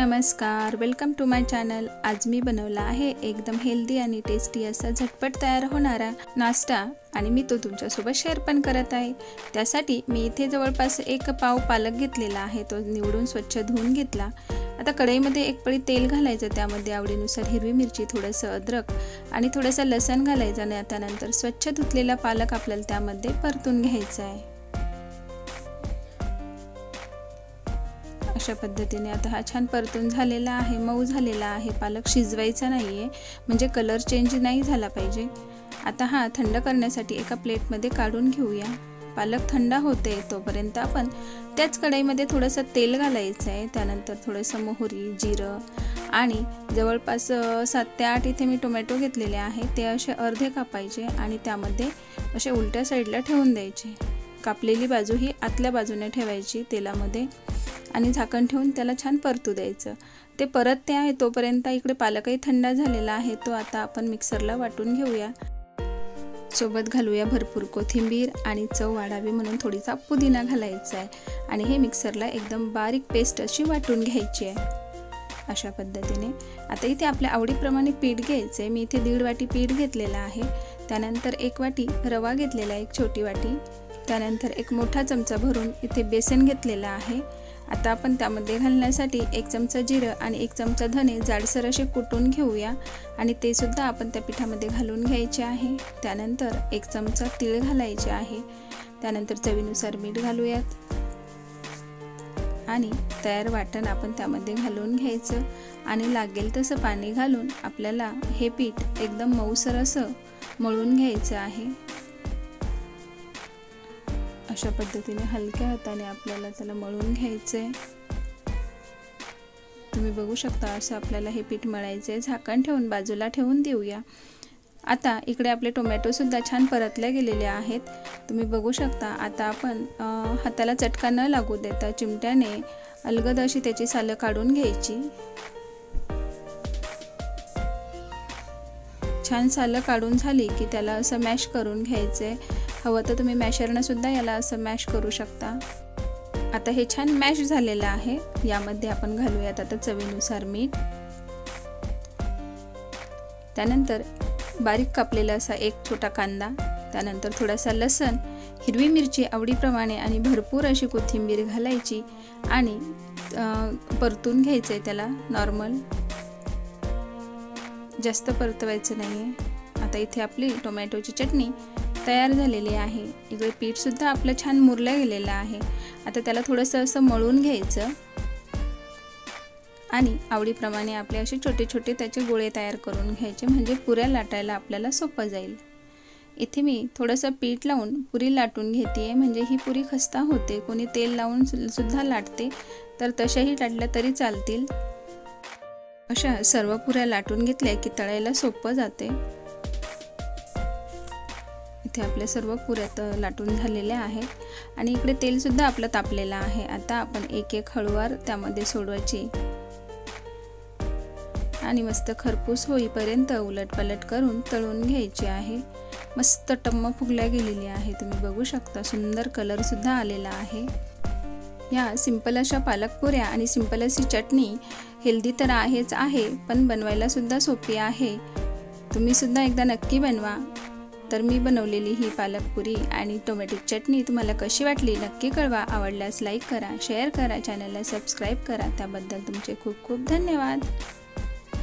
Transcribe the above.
नमस्कार welcome to my channel आज मी बनवला आहे एकदम हेल्दी आणि टेस्टी असा झटपट तयार होणारा नाश्ता आणि मी तो तुमच्यासोबत शेअर पण करत आहे. त्यासाठी मी इथे जवळपास एक पाव पालक घेतलेला आहे तो निवडून स्वच्छ धुवून घेतला. आता कढईमध्ये एक पळी तेल घालायचं त्यामध्ये आवडीनुसार हिरवी मिरची थोडंसं अद्रक आणि थोडंसं लसण घालायचं आणि त्यानंतर स्वच्छ धुतलेला पालक आपल्याला त्यामध्ये परतून घ्यायचा आहे. अशा पद्धतीने आता हा छान परतून झालेला आहे मऊ झालेला आहे पालक शिजवायचा नाही आहे म्हणजे कलर चेंज नाही झाला पाहिजे. आता हा थंड करण्यासाठी एका प्लेटमध्ये काढून घेऊया. पालक थंड होते तोपर्यंत आपण त्याच कढईमध्ये थोडंसं तेल घालायचं आहे त्यानंतर थोडंसं मोहरी जिरं आणि जवळपास सात ते आठ इथे मी टोमॅटो घेतलेले आहे ते असे अर्धे कापायचे आणि त्यामध्ये असे उलट्या साईडला ठेवून द्यायचे. कापलेली बाजू ही आतल्या बाजूने ठेवायची तेलामध्ये. आणि झाकण ठेवून त्याला छान परतू द्यायचं. ते परत ते आहे तोपर्यंत इकडे पालकही थंड झालेला आहे तो आता आपण मिक्सरला वाटून घेऊया. सोबत घालूया भरपूर कोथिंबीर आणि चव वाढावी म्हणून थोडीसा पुदिना घालायचा आहे. आणि हे मिक्सरला एकदम बारीक पेस्ट अशी वाटून घ्यायची आहे. अशा पद्धतीने. आता इथे आपल्या आवडीप्रमाणे पीठ घ्यायचं आहे मी इथे दीड वाटी पीठ घेतलेलं आहे. त्यानंतर एक वाटी रवा घेतलेला आहे एक छोटी वाटी. त्यानंतर एक मोठा चमचा भरून इथे बेसन घेतलेला आहे. आता आपण त्यामध्ये घालण्यासाठी एक चमचा जिरं आणि एक चमचा धने जाडसर असे कुटून घेऊया. आणि ते सुद्धा आपण त्या पिठामध्ये घालून घ्यायचे आहे. त्यानंतर एक चमचा तीळ घालायचे आहे. त्यानंतर चवीनुसार मीठ घालूयात. आणि तयार वाटण आपण त्यामध्ये घालून घ्यायचं. आणि लागेल तसं पाणी घालून आपल्याला हे पीठ एकदम मऊसर असं मळून घ्यायचं आहे. अशा पद्धतीने हलक्या हाताने आपल्याला त्याला मळून घ्यायचं आहे तुम्ही बघू शकता असं आपल्याला हे पीठ मळायचं आहे झाकण ठेवून बाजूला ठेवून देऊया. आता इकडे आपले टोमॅटोसुद्धा छान परतले गेलेले आहेत. तुम्ही बघू शकता आता आपण हाताला चटका न लागू देता चिमट्याने अलगद अशी त्याची सालं काढून घ्यायची. छान सालं काढून झाली की त्याला असं मॅश करून घ्यायचं आहे हवं तर तुम्ही मॅशरनंसुद्धा याला असं मॅश करू शकता. आता हे छान मॅश झालेलं आहे. यामध्ये आपण घालूयात आता चवीनुसार मीठ. त्यानंतर बारीक कापलेला असा एक छोटा कांदा. त्यानंतर थोडासा लसण हिरवी मिरची आवडीप्रमाणे आणि भरपूर अशी कोथिंबीर घालायची आणि परतून घ्यायचं आहे त्याला नॉर्मल. जास्त परतवायचं नाही आहे आता इथे आपली टोमॅटोची चटणी तयार झालेली आहे. इकडे पीठसुद्धा आपलं छान मुरलं गेलेलं आहे. आता त्याला थोडंसं असं मळून घ्यायचं. आणि आवडीप्रमाणे आपले असे छोटे छोटे त्याचे गोळे तयार करून घ्यायचे म्हणजे पुऱ्या लाटायला आपल्याला सोपं जाईल. इथे मी थोडंसं पीठ लावून पुरी लाटून घेते आहे म्हणजे ही पुरी खस्ता होते. कोणी तेल लावून सुद्धा लाटते तर तशाही लाटल्या तरी चालतील. अशा सर्व पुऱ्या लाटून घेतल्या की तळायला सोपं जाते. इथे आपल्या सर्व पुऱ्यात लाटून झालेल्या आहेत. आणि इकडे तेलसुद्धा आपलं तापलेलं आहे. आता आपण एक एक हळूवार त्यामध्ये सोडवायची. आणि मस्त खरपूस होईपर्यंत उलटपलट करून तळून घ्यायची आहे. मस्त टम्म फुगल्या गेलेली आहे. तुम्ही बघू शकता सुंदर कलरसुद्धा आलेला आहे. या सिंपल अशा पालक पुऱ्या आणि सिंपल अशी चटणी हेल्दी तर आहेच आहे पण बनवायला सुद्धा सोपी आहे. तुम्ही सुद्धा एकदा नक्की बनवा. तर मी बनवलेली ही पालकपुरी आणि टोमॅटो चटणी तुम्हाला कशी वाटली नक्की कळवा. आवडल्यास लाईक करा शेअर करा चॅनलला सबस्क्राईब करा. त्याबद्दल तुमचे खूप खूप धन्यवाद.